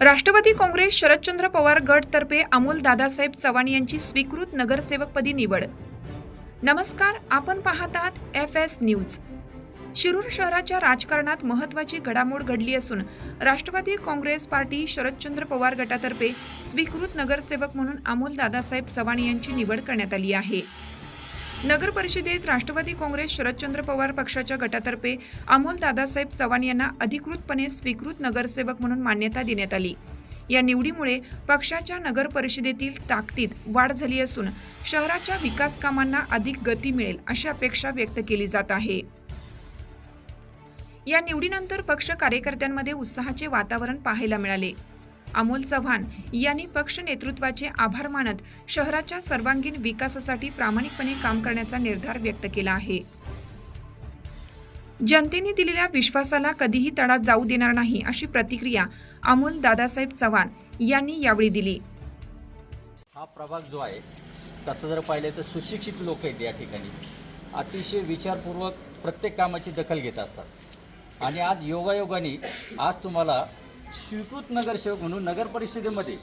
राष्ट्रवादी काँग्रेस शरदचंद्र पवार गटतर्फे अमोल दादासाहेब चव्हाण यांची स्वीकृत नगरसेवकपदी निवड. नमस्कार आपण पाहत आहात एफ एस न्यूज शिरूर शहराच्या राजकारणात महत्त्वाची घडामोड घडली असून राष्ट्रवादी काँग्रेस पार्टी शरदचंद्र पवार गटातर्फे स्वीकृत नगरसेवक म्हणून अमोल दादासाहेब चव्हाण यांची निवड करण्यात आली आहे. नगर परिषदेत राष्ट्रवादी काँग्रेस शरदचंद्र पवार पक्षाच्या गटातर्फे अमोल दादासाहेब चव्हाण यांना अधिकृतपणे स्वीकृत नगरसेवक म्हणून मान्यता देण्यात आली. या निवडीमुळे पक्षाच्या नगर परिषदेतील ताकदीत वाढ झाली असून शहराच्या विकास कामांना अधिक गती मिळेल अशी अपेक्षा व्यक्त केली जात आहे. या निवडीनंतर पक्ष कार्यकर्त्यांमध्ये उत्साहाचे वातावरण पाहायला मिळाले. अमोल चव्हाण यांनी पक्ष नेतृत्वाचे आभार मानत शहराच्या सर्वांगीण विकासासाठी प्रामाणिकपणे काम करण्याचा निर्धार व्यक्त केला आहे. जनतेने दिलेल्या विश्वासाला कधीही तडा जाऊ देणार नाही अशी प्रतिक्रिया अमोल दादासाहेब चव्हाण यांनी यावेळी दिली. हा प्रभाग जो आहे तसं जर पाहिलं तर सुशिक्षित लोक आहेत या ठिकाणी. अतिशय विचारपूर्वक प्रत्येक कामाची दखल घेत असतात. आणि आज योगायोगाने आज तुम्हाला स्वीकृत नगरसेवक म्हणून नगर परिषदेमध्ये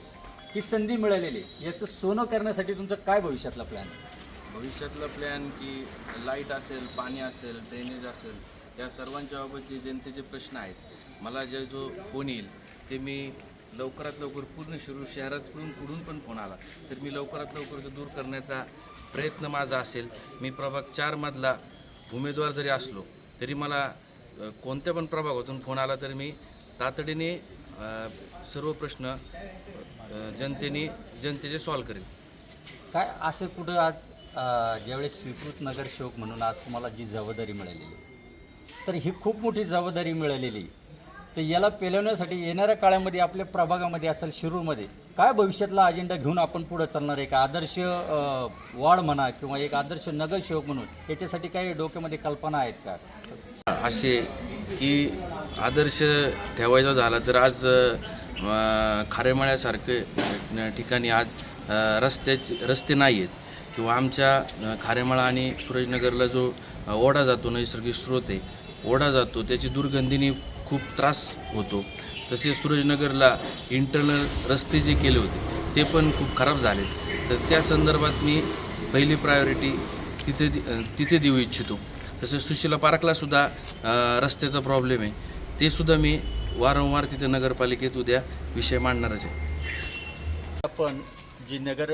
ही संधी मिळालेली आहे. याचं सोनं करण्यासाठी तुमचं काय भविष्यातला प्लॅन भविष्यातलं प्लॅन की लाइट असेल पाणी असेल ड्रेनेज असेल या सर्वांच्या बाबत जे जनतेचे प्रश्न आहेत. मला जे जो फोन येईल ते मी लवकरात लवकर पूर्ण शिरूर शहरातून कुठून पण फोन आला तर मी लवकरात लवकर तो दूर करण्याचा प्रयत्न माझा असेल. मी प्रभाग चारमधला उमेदवार जरी असलो तरी मला अ, कोणत्या पण प्रभागातून फोन आला तर मी तातडीने सर्व प्रश्न जनतेने जनतेचे सॉल्व करेल. काय असं कुठं आज ज्यावेळेस स्वीकृत नगरसेवक म्हणून आज तुम्हाला जी जबाबदारी मिळालेली आहे, तर ही खूप मोठी जबाबदारी मिळालेली. तर याला पेलवण्यासाठी येणाऱ्या काळामध्ये आपल्या प्रभागामध्ये असेल शिरूरमध्ये काय भविष्यातला अजेंडा घेऊन आपण पुढं चालणार आहे? का आदर्श वाढ म्हणा किंवा एक आदर्श नगरसेवक म्हणून याच्यासाठी काही डोक्यामध्ये कल्पना आहेत का? असे की आदर्श ठेवायचा झाला तर आज खारेमाळ्यासारखे ठिकाणी आज रस्त्याचे रस्ते नाही आहेत किंवा आमच्या अ, खारेमाळा आणि सूरजनगरला जो ओढा जातो नैसर्गिक स्रोत आहे ओढा जातो त्याची दुर्गंधीने खूप त्रास होतो. तसेच सुरेशनगरला इंटरनल रस्ते जे केले होते ते पण खूप खराब झाले तर त्या संदर्भात मी पहिली प्रायोरिटी तिथे दि- तिथे देऊ इच्छितो. तसेच सुशीला पार्कलासुद्धा रस्त्याचा प्रॉब्लेम आहे. ते सुद्धा मी वारंवार तिथे नगरपालिकेत उद्या विषय मांडणारच आहे. आपण जी नगर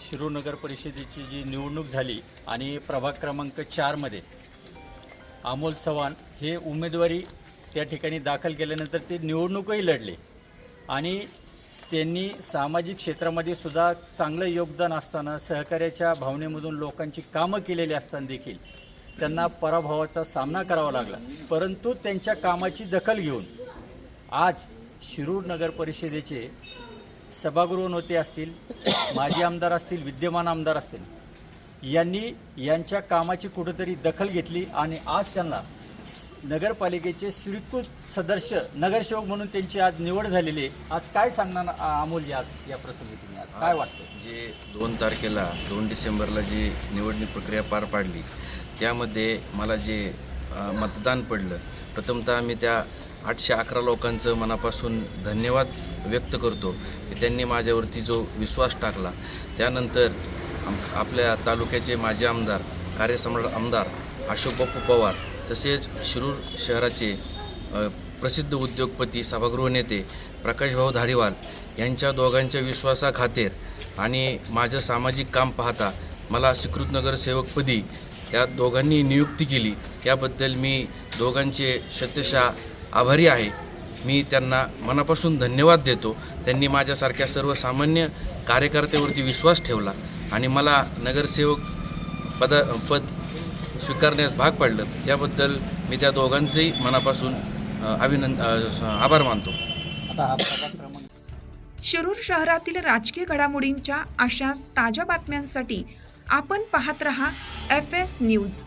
शिरूर नगर परिषदेची जी निवडणूक झाली आणि प्रभाग क्रमांक चारमध्ये अमोल चव्हाण हे उमेदवारी त्या ठिकाणी दाखल केल्यानंतर ते निवडणूकही लढले. आणि त्यांनी सामाजिक क्षेत्रामध्ये सुद्धा चांगलं योगदान असताना सहकार्याच्या भावनेमधून लोकांची कामं केलेली असताना देखील त्यांना पराभवाचा सामना करावा लागला. परंतु त्यांच्या कामाची दखल घेऊन आज शिरूर नगर परिषदेचे सभागृह नेते असतील माजी आमदार असतील विद्यमान आमदार असतील यांनी यांच्या कामाची कुठंतरी दखल घेतली आणि आज त्यांना नगरपालिकेचे स्वीकृत सदस्य नगरसेवक म्हणून त्यांची आज निवड झालेली आहे. आज काय सांगणार अमोलजी आज या प्रसंगी तुम्ही? आज काय वाटतं जे दोन तारखेला दोन डिसेंबरला जी निवडणूक प्रक्रिया पार पाडली त्यामध्ये मला जे मतदान पडलं प्रथमतः मी त्या आठशे अकरा लोकांचं मनापासून धन्यवाद व्यक्त करतो की त्यांनी माझ्यावरती जो विश्वास टाकला. त्यानंतर आपल्या तालुक्याचे माजी आमदार कार्यसम्राट आमदार अशोक बाप्पू पवार तसेच शिरूर शहराचे प्रसिद्ध उद्योगपती सभागृह नेते प्रकाशभाऊ धारीवाल यांच्या दोघांच्या विश्वासाखातीर आणि माझं सामाजिक काम पाहता मला स्वीकृत या दोघांनी नियुक्ती केली. याबद्दल मी दोघांचे शतशः आभारी आहे. मी त्यांना मनापासून धन्यवाद देतो. त्यांनी माझ्यासारख्या सर्वसामान्य कार्यकर्त्यावरती विश्वास ठेवला आणि मला नगरसेवक पदा पद स्वीकारण्यास भाग पडलं. त्याबद्दल मी त्या दोघांचेही मनापासून अभिनंद आभार मानतो. आता प्रभाग क्रमांक शिरूर शहरातील राजकीय घडामोडींच्या अशाच ताज्या बातम्यांसाठी आपण पाहत रहा एफ एस न्यूज